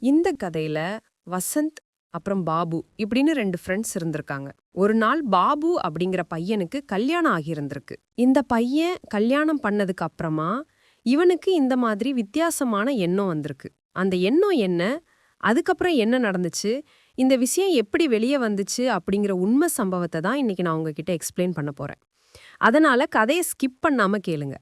இந்த கதையில வசந்த் அப்புறம் பாபு இப்படின்னு ரெண்டு ஃப்ரெண்ட்ஸ் இருந்திருக்காங்க. ஒரு நாள் பாபு அப்படிங்கிற பையனுக்கு கல்யாணம் ஆகியிருந்திருக்கு. இந்த பையன் கல்யாணம் பண்ணதுக்கு அப்புறமா இவனுக்கு இந்த மாதிரி வித்தியாசமான எண்ணம் வந்திருக்கு. அந்த எண்ணம் என்ன? அதுக்கப்புறம் என்ன நடந்துச்சு? இந்த விஷயம் எப்படி வெளியே வந்துச்சு? அப்படிங்கிற உண்மை சம்பவத்தை தான் இன்னைக்கு நான் உங்ககிட்ட எக்ஸ்பிளைன் பண்ண போறேன். அதனால கதையை ஸ்கிப் பண்ணாம கேளுங்க.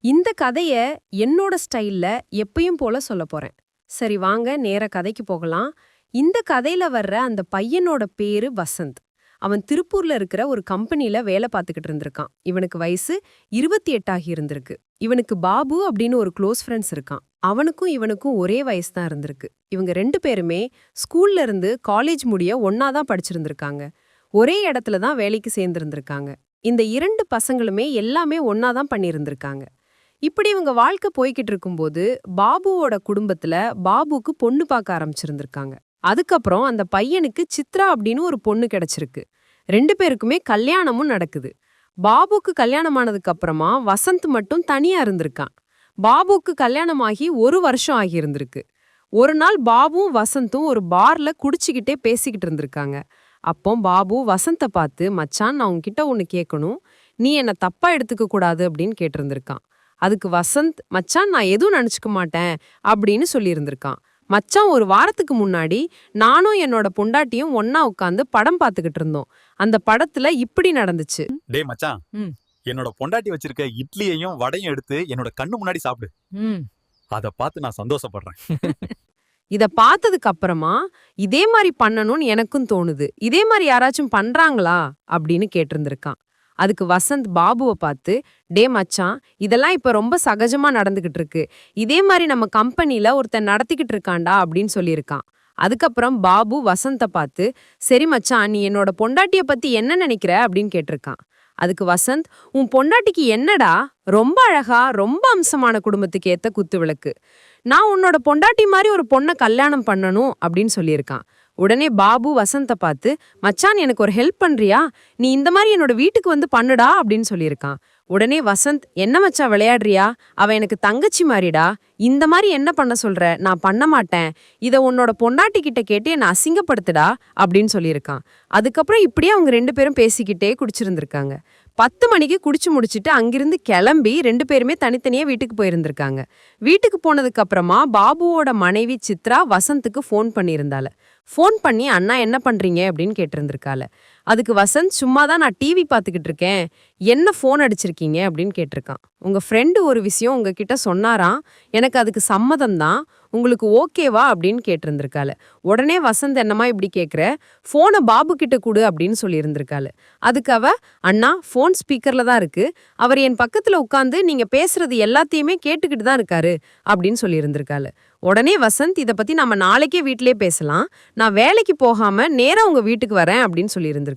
இந்த கதையை என்னோட ஸ்டைல்ல எப்பயும் போல சொல்ல போறேன். சரி வாங்க நேர கதைக்கு போகலாம். இந்த கதையில வர்ற அந்த பையனோட பேரு வசந்த். அவன் திருப்பூர்ல இருக்கிற ஒரு கம்பெனில வேலை பார்த்துக்கிட்டு இருந்திருக்கான். இவனுக்கு வயசு இருபத்தி எட்டாகி இருந்திருக்கு. இவனுக்கு பாபு அப்படின்னு ஒரு க்ளோஸ் ஃப்ரெண்ட்ஸ் இருக்கான். அவனுக்கும் இவனுக்கும் ஒரே வயசு தான் இருந்திருக்கு. இவங்க ரெண்டு பேருமே ஸ்கூல்ல இருந்து காலேஜ் முடிய ஒன்னா தான் படிச்சிருந்திருக்காங்க. ஒரே இடத்துல தான் வேலைக்கு சேர்ந்திருந்திருக்காங்க. இந்த இரண்டு பசங்களுமே எல்லாமே ஒன்னா தான் பண்ணியிருந்திருக்காங்க. இப்படி இவங்க வாழ்க்கை போய்கிட்டு இருக்கும்போது பாபுவோட குடும்பத்துல பாபுக்கு பொண்ணு பார்க்க ஆரம்பிச்சிருந்திருக்காங்க. அதுக்கப்புறம் அந்த பையனுக்கு சித்ரா அப்படின்னு ஒரு பொண்ணு கிடைச்சிருக்கு. ரெண்டு பேருக்குமே கல்யாணமும் நடக்குது. பாபுக்கு கல்யாணமானதுக்கு அப்புறமா வசந்த் மட்டும் தனியா இருந்திருக்கான். பாபுக்கு கல்யாணமாகி ஒரு வருஷம் ஆகியிருந்திருக்கு. ஒரு நாள் பாபுவும் வசந்தும் ஒரு பார்ல குடிச்சுக்கிட்டே பேசிக்கிட்டு இருந்திருக்காங்க. அப்போ பாபு வசந்தை பார்த்து மச்சான் நான் உன்கிட்ட ஒன்று கேட்கணும். நீ என்னை தப்பா எடுத்துக்க கூடாது அப்படின்னு கேட்டிருந்திருக்கான். அதுக்கு வசந்த் மச்சான் நான் எதுவும் நினைச்சுக்க மாட்டேன் அப்படின்னு சொல்லியிருந்திருக்கான். மச்சான் ஒரு வாரத்துக்கு முன்னாடி நானும் என்னோட பொண்டாட்டியும் ஒன்னா உட்காந்து படம் பார்த்துக்கிட்டு இருந்தோம். அந்த படத்துல இப்படி நடந்துச்சு. டேய் மச்சான். ம். என்னோட பொண்டாட்டி வச்சிருக்க இட்லியையும் வடையும் எடுத்து என்னோட கண்ணு முன்னாடி சாப்பிடு. ம். அத பார்த்து நான் சந்தோஷப்படுறேன். இத பார்த்ததுக்கு அப்புறமா இதே மாதிரி பண்ணணும்னு எனக்கும் தோணுது. இதே மாதிரி யாராச்சும் பண்றாங்களா? அப்படின்னு கேட்டிருந்திருக்கான். அதுக்கு வசந்த் பாபுவை பார்த்து டே மச்சான் இதெல்லாம் இப்போ ரொம்ப சகஜமா நடந்துகிட்டு இருக்கு. இதே மாதிரி நம்ம கம்பெனியில் ஒருத்தன் நடத்திக்கிட்டு இருக்கான்டா அப்படின்னு சொல்லியிருக்கான். அதுக்கப்புறம் பாபு வசந்தை பார்த்து சரி மச்சான் நீ என்னோட பொண்டாட்டிய பத்தி என்ன நினைக்கிற? அப்படின்னு கேட்டிருக்கான். அதுக்கு வசந்த் உன் பொண்டாட்டிக்கு என்னடா? ரொம்ப அழகா ரொம்ப அம்சமான குடும்பத்துக்கு ஏத்த குத்து விளக்கு. நான் உன்னோட பொண்டாட்டி மாதிரி ஒரு பொண்ணை கல்யாணம் பண்ணணும் அப்படின்னு சொல்லியிருக்கான். உடனே பாபு வசந்த பார்த்து மச்சான் எனக்கு ஒரு ஹெல்ப் பண்றியா? நீ இந்த மாதிரி என்னோட வீட்டுக்கு வந்து பண்ணுடா அப்படின்னு சொல்லியிருக்கான். உடனே வசந்த் என்ன மச்சா விளையாடுறியா? அவ எனக்கு தங்கச்சி மாதிரிடா இந்த மாதிரி என்ன பண்ண சொல்ற? நான் பண்ண மாட்டேன். இத உன்னோட பொண்டாட்டி கிட்ட கேட்டு என்ன அசிங்கப்படுத்துடா அப்படின்னு சொல்லியிருக்கான். அதுக்கப்புறம் இப்படியே அவங்க ரெண்டு பேரும் பேசிக்கிட்டே குடிச்சிருந்திருக்காங்க. பத்து மணிக்கு குடிச்சு முடிச்சிட்டு அங்கிருந்து கிளம்பி ரெண்டு பேருமே தனித்தனியா வீட்டுக்கு போயிருந்திருக்காங்க. வீட்டுக்கு போனதுக்கு அப்புறமா பாபுவோட மனைவி சித்ரா வசந்துக்கு ஃபோன் பண்ணியிருந்தாள். ஃபோன் பண்ணி அண்ணா என்ன பண்றீங்க? அப்படின்னு கேட்டிருந்திருக்காள். அதுக்கு வசந்த் சும்மா தான் நான் டிவி பார்த்துக்கிட்டு இருக்கேன் என்ன ஃபோன் அடிச்சிருக்கீங்க? அப்படின்னு கேட்டிருக்கான். உங்க ஃப்ரெண்டு ஒரு விஷயம் உங்ககிட்ட சொன்னாராம். எனக்கு அதுக்கு சம்மதம் தான் உங்களுக்கு ஓகேவா அப்படின்னு கேட்டிருந்திருக்காள. உடனே வசந்த் என்னமா இப்படி கேட்குற ஃபோனை பாபு கிட்ட கொடு அப்படின்னு சொல்லியிருந்திருக்காள். அதுக்கு அவ அண்ணா ஃபோன் ஸ்பீக்கர்ல தான் இருக்கு. அவர் என் பக்கத்தில் உட்காந்து நீங்கள் பேசுறது எல்லாத்தையுமே கேட்டுக்கிட்டு தான் இருக்காரு அப்படின்னு சொல்லியிருந்திருக்காள். உடனே வசந்த் இதை பற்றி நம்ம நாளைக்கே வீட்டிலே பேசலாம். நான் வேலைக்கு போகாமல் நேராக உங்கள் வீட்டுக்கு வரேன் அப்படின்னு சொல்லியிருந்திருக்கேன்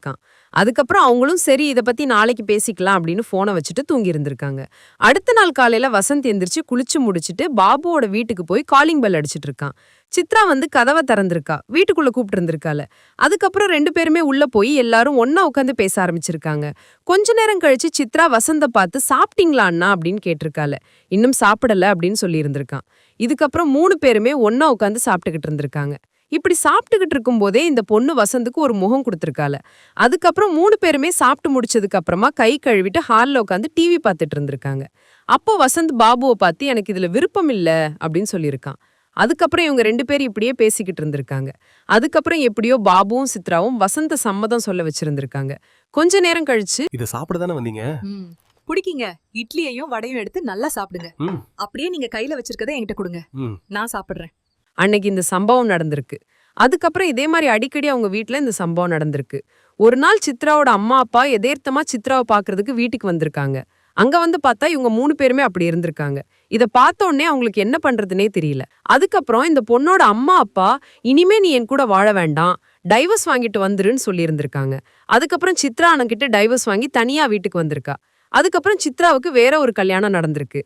அதுக்கப்புறம் அவங்களும் சரி இதை பத்தி நாளைக்கு பேசிக்கலாம் அப்படின்னு போனை வச்சுட்டு தூங்கி இருந்திருக்காங்க. அடுத்த நாள் காலையில வசந்த் எந்திரிச்சு குளிச்சு முடிச்சுட்டு பாபுவோட வீட்டுக்கு போய் காலிங் பெல் அடிச்சிட்டு இருக்கான். சித்ரா வந்து கதவை திறந்திருக்கா. வீட்டுக்குள்ள கூப்பிட்டு இருந்திருக்கால அதுக்கப்புறம் ரெண்டு பேருமே உள்ள போய் எல்லாரும் ஒன்னா உட்காந்து பேச ஆரம்பிச்சிருக்காங்க. கொஞ்ச நேரம் கழிச்சு சித்ரா வசந்த பார்த்து சாப்பிட்டீங்களா அண்ணா? அப்படின்னு கேட்டிருக்கால இன்னும் சாப்பிடல அப்படின்னு சொல்லி இருந்திருக்கான் இதுக்கப்புறம் மூணு பேருமே ஒன்னா உட்காந்து சாப்பிட்டுக்கிட்டு இருந்திருக்காங்க. இப்படி சாப்பிட்டுக்கிட்டு இருக்கும்போதே இந்த பொண்ணு வசந்துக்கு ஒரு முகம் கொடுத்துருக்கால அதுக்கப்புறம் மூணு பேருமே சாப்பிட்டு முடிச்சதுக்கு அப்புறமா கை கழுவிட்டு ஹாலில் உட்காந்து டிவி பார்த்துட்டு இருந்திருக்காங்க. அப்போ வசந்த் பாபுவை பார்த்து எனக்கு இதுல விருப்பம் இல்ல அப்படின்னு சொல்லியிருக்கான். அதுக்கப்புறம் இவங்க ரெண்டு பேரும் இப்படியே பேசிக்கிட்டு இருந்திருக்காங்க. அதுக்கப்புறம் எப்படியோ பாபுவும் சித்ராவும் வசந்த சம்மதம் சொல்ல வச்சிருந்திருக்காங்க. கொஞ்ச நேரம் கழிச்சு இதை சாப்பிட தானே வந்தீங்க? ம். பிடிக்குங்க இட்லியையும் வடையும் எடுத்து நல்லா சாப்பிடுங்க. ம். அப்படியே நீங்க கையில வச்சிருக்கதை என்கிட்ட கொடுங்க. ம். நான் சாப்பிடுறேன். அன்னைக்கு இந்த சம்பவம் நடந்திருக்கு. அதுக்கப்புறம் இதே மாதிரி அடிக்கடி அவங்க வீட்டில் இந்த சம்பவம் நடந்திருக்கு. ஒரு நாள் சித்ராவோட அம்மா அப்பா எதேர்த்தமா சித்ராவை பார்க்கறதுக்கு வீட்டுக்கு வந்திருக்காங்க. அங்க வந்து பார்த்தா இவங்க மூணு பேருமே அப்படி இருந்திருக்காங்க. இத பார்த்த உடனே அவங்களுக்கு என்ன பண்றதுனே தெரியல. அதுக்கப்புறம் இந்த பொண்ணோட அம்மா அப்பா இனிமே நீ என் கூட வாழ வேண்டாம். டைவர்ஸ் வாங்கிட்டு வந்துருன்னு சொல்லியிருந்திருக்காங்க. அதுக்கப்புறம் சித்ரா அண்ணன்கிட்ட டைவர்ஸ் வாங்கி தனியா வீட்டுக்கு வந்திருக்கா. அதுக்கப்புறம் சித்ராவுக்கு வேற ஒரு கல்யாணம் நடந்திருக்கு.